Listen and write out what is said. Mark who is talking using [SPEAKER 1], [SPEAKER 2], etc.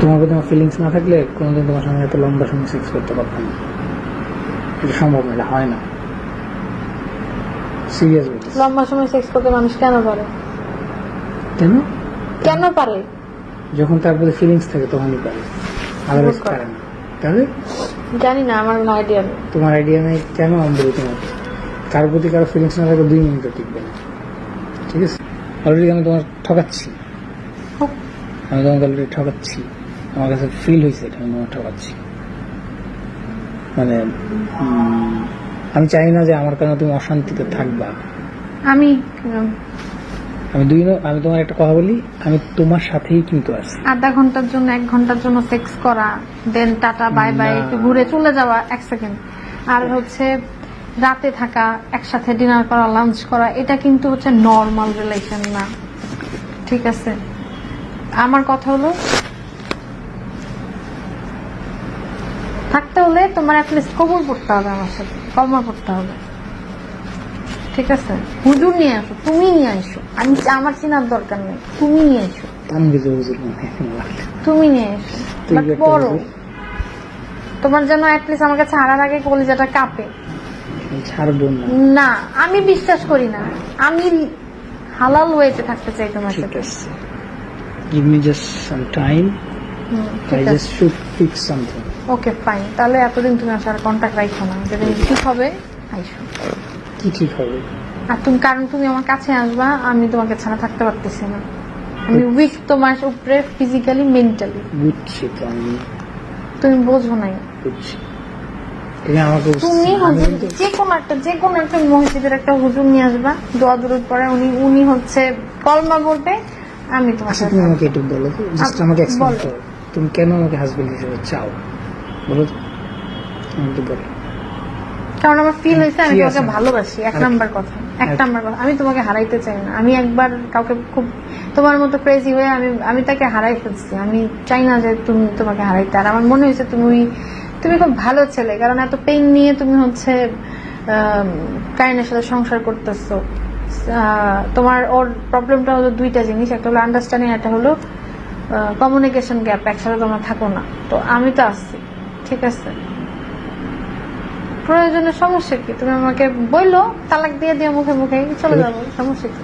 [SPEAKER 1] তোমার প্রতি আমার ফিলিংস না থাকলে কোনোদিন তোমার সঙ্গে এত লম্বা সময় সেক্স করতে পারতাম না। এটা সম্ভব না এটা হয় না। সিরিয়াস
[SPEAKER 2] লম্বা সময় সেক্স করতে মানুষ কেন পারে?
[SPEAKER 1] কেন?
[SPEAKER 2] কেন পারে?
[SPEAKER 1] যখন তার প্রতি ফিলিংস থাকে তখনই পারে। আদারওয়াইজ পারে না। তাহলে?
[SPEAKER 2] জানি না আমার কোনো আইডিয়া নেই।
[SPEAKER 1] তোমার আইডিয়া নেই কেন আমি বলি তোমার? কার প্রতি কারও ফিলিংস না থাকে দুই মিনিটও টিকবে না। ঠিক আছে? অলরেডি আমি তোমার ঠকাচ্ছি। আমি তোমাকে অলরেডি ঠকাচ্ছি। আমার কাছে ফিল হয়েছে এটা আমি তোমার ঠকাচ্ছি মানে আমি চাই না যে আমার কারণে তুমি অশান্তিতে থাকবা।
[SPEAKER 2] আমি
[SPEAKER 1] আমি দুই ন- আমি তোমার একটা কথা বলি আমি তোমার সাথেই কিন্তু আছি।
[SPEAKER 2] আধা ঘণ্টার জন্য এক ঘণ্টার জন্য সেক্স করা দেন টাটা বাই বাই একটু ঘুরে চলে যাওয়া এক সেকেন্ড আর হচ্ছে রাতে থাকা একসাথে ডিনার করা লাঞ্চ করা এটা কিন্তু হচ্ছে নর্মাল রিলেশন না। ঠিক আছে? আমার কথা হলো থাকতে হলে তোমার অ্যাটলিস্ট কবর পড়তে হবে আমার সাথে কলমা পড়তে হবে। ঠিক আছে? হুজুর নিয়ে আসো তুমি নিয়ে আসো। আমি আমার চেনার দরকার নেই তুমি নিয়ে আসো।
[SPEAKER 1] হয় লাগছে।
[SPEAKER 2] তুমি নিয়ে
[SPEAKER 1] তুই
[SPEAKER 2] বাট বড়। তোমার যেন অ্যাটলিস্ট আমাকে ছাড়ার আগে কলিজাটা কাঁপে।
[SPEAKER 1] ছাড়বো না।
[SPEAKER 2] আমি বিশ্বাস করি না। আমি হালাল ওয়েতে থাকতে চাই তোমার সাথে।
[SPEAKER 1] আছে। Give me just some time
[SPEAKER 2] hmm,
[SPEAKER 1] I
[SPEAKER 2] ঠিক আছে। ওকে ফাইন তাহলে এতদিন তুমি আসার কন্ট্যাক্ট রাখো না। যেদিন ঠিক হবে আইসো।
[SPEAKER 1] কি ঠিক হবে?
[SPEAKER 2] আর তুমি কারণ তুমি আমার কাছে আসবা আমি তোমাকে ছাড়া থাকতে পারতেছি না। আমি উইক তোমার উপরে ফিজিক্যালি মেন্টালি
[SPEAKER 1] বুঝছি তো আমি।
[SPEAKER 2] তুমি বোঝো নাই।
[SPEAKER 1] বুঝছি।
[SPEAKER 2] তুমি
[SPEAKER 1] আমি
[SPEAKER 2] হুজুর যে কোনো একটা যে কোনো একটা মসজিদের একটা হুজুর নিয়ে আসবা। দোয়া দূরত পরে উনি উনি হচ্ছে কলমা বলবে আমি তোমার
[SPEAKER 1] আচ্ছা
[SPEAKER 2] সাথে
[SPEAKER 1] আমাকে একটু বলো জাস্ট
[SPEAKER 2] আচ্ছা,
[SPEAKER 1] আমাকে এক্সপ্লেন করো। তুমি কেন আমাকে হাজবেন্ড হিসেবে চাও? বলো তো। আমাকে বলো।
[SPEAKER 2] কারণ আমার ফিল হয়েছে আমি তোমাকে ভালোবাসি এক নাম্বার কথা এক নাম্বার কথা। আমি তোমাকে হারাইতে চাই না। আমি একবার কাউকে খুব তোমার মতো ক্রেজি হয়ে আমি আমি তাকে হারাই ফেলছি। আমি চাই না যে তুমি তোমাকে হারাইতে। আর আমার মনে হয়েছে তুমি তুমি খুব ভালো ছেলে। কারণ এত পেইন নিয়ে তুমি হচ্ছে কাইনের সাথে সংসার করতেছো। তোমার ওর প্রবলেমটা হলো দুইটা জিনিস। একটা হলো আন্ডারস্ট্যান্ডিং একটা হলো কমিউনিকেশন গ্যাপ একসাথে তোমরা থাকো না। তো আমি তো আসছি ঠিক আছে। প্রয়োজনে সমস্যা কি? তুমি আমাকে বলল তালাক দিয়ে দিয়ে মুখে মুখে চলে যাব সমস্যা কি?